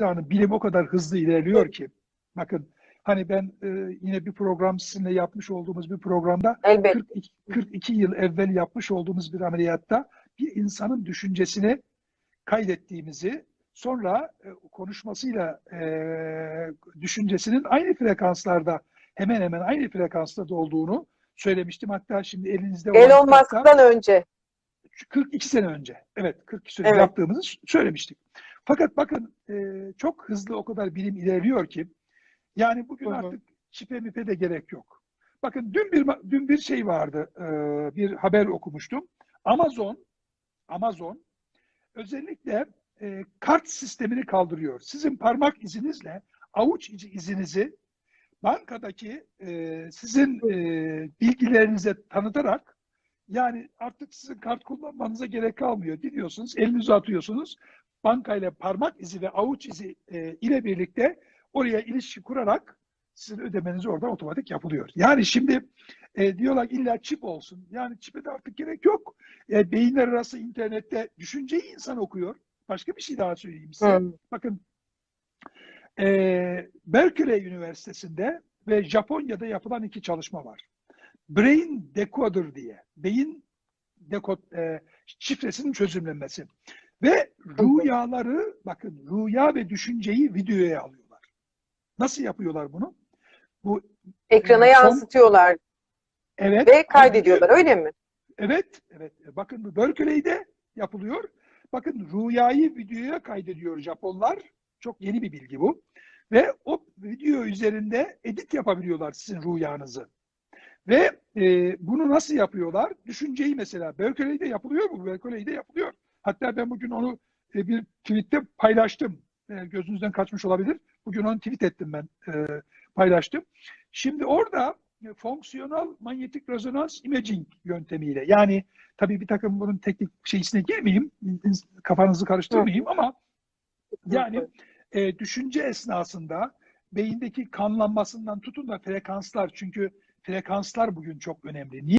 Yani bilim o kadar hızlı ilerliyor ki. Bakın hani ben e, yine bir program sizinle yapmış olduğumuz bir programda Elbette. 42, 42 yıl evvel yapmış olduğumuz bir ameliyatta bir insanın düşüncesini kaydettiğimizi sonra e, konuşmasıyla e, düşüncesinin aynı frekanslarda hemen hemen aynı frekanslarda olduğunu söylemiştim. Hatta şimdi elinizde Elon Musk'tan önce. 42 sene önce. Evet 42 sene Evet. yaptığımızı söylemiştik. Fakat bakın e, çok hızlı o kadar bilim ilerliyor ki yani bugün Hı hı. artık çipe mipe de gerek yok. Bakın dün bir dün bir şey vardı. e, bir haber okumuştum. Amazon Amazon özellikle e, kart sistemini kaldırıyor. Sizin parmak izinizle avuç izi- izinizi bankadaki e, sizin e, bilgilerinize tanıtarak yani artık sizin kart kullanmanıza gerek kalmıyor. Gidiyorsunuz, elinizi atıyorsunuz. Bankayla parmak izi ve avuç izi e, ile birlikte oraya ilişki kurarak sizin ödemeniz oradan otomatik yapılıyor. Yani şimdi e, diyorlar illa çip olsun. Yani çipe de artık gerek yok. E, beyinler arası internette düşünceyi insan okuyor. Başka bir şey daha söyleyeyim size. Hı. Bakın e, Berkeley Üniversitesi'nde ve Japonya'da yapılan iki çalışma var. Brain Decoder diye. Beyin dekod, e, şifresinin çözümlenmesi. Ve rüyaları, bakın rüya ve düşünceyi videoya alıyorlar. Nasıl yapıyorlar bunu? Bu Ekrana Ee, son- yansıtıyorlar evet ve kaydediyorlar öyle mi? Evet, evet. Bakın bu Berkeley'de yapılıyor. Bakın rüyayı videoya kaydediyor Japonlar. Çok yeni bir bilgi bu. Ve o video üzerinde edit yapabiliyorlar sizin rüyanızı. Ve e, bunu nasıl yapıyorlar? Düşünceyi mesela Berkeley'de yapılıyor mu? Berkeley'de yapılıyor. Hatta ben bugün onu e, bir tweette paylaştım. E, gözünüzden kaçmış olabilir. Bugün onu tweet ettim ben. e, paylaştım. Şimdi orada e, fonksiyonel manyetik rezonans imaging yöntemiyle yani tabii bir takım bunun teknik şeysine girmeyeyim, kafanızı karıştırmayayım ama yani e, düşünce esnasında beyindeki kanlanmasından tutun da frekanslar çünkü frekanslar bugün çok önemli. Niye?